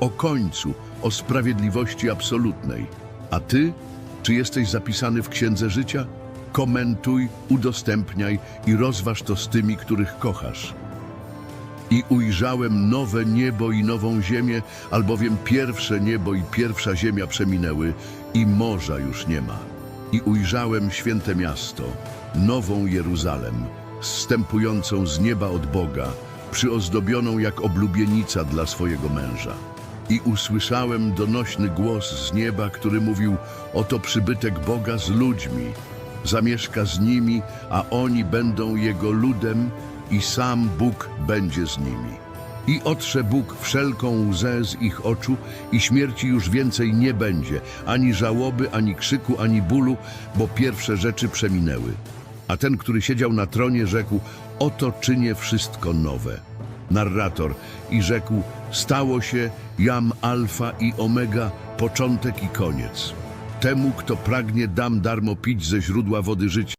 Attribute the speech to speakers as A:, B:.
A: o końcu, o sprawiedliwości absolutnej. A ty, czy jesteś zapisany w Księdze Życia? Komentuj, udostępniaj i rozważ to z tymi, których kochasz. I ujrzałem nowe niebo i nową ziemię, albowiem pierwsze niebo i pierwsza ziemia przeminęły i morza już nie ma. I ujrzałem święte miasto, nową Jeruzalem, zstępującą z nieba od Boga, przyozdobioną jak oblubienica dla swojego męża. I usłyszałem donośny głos z nieba, który mówił, oto przybytek Boga z ludźmi, zamieszka z nimi, a oni będą Jego ludem i sam Bóg będzie z nimi. I otrze Bóg wszelką łzę z ich oczu i śmierci już więcej nie będzie, ani żałoby, ani krzyku, ani bólu, bo pierwsze rzeczy przeminęły. A ten, który siedział na tronie, rzekł, oto czynię wszystko nowe. Narrator i rzekł, stało się, jam alfa i omega, początek i koniec. Temu, kto pragnie, dam darmo pić ze źródła wody życia.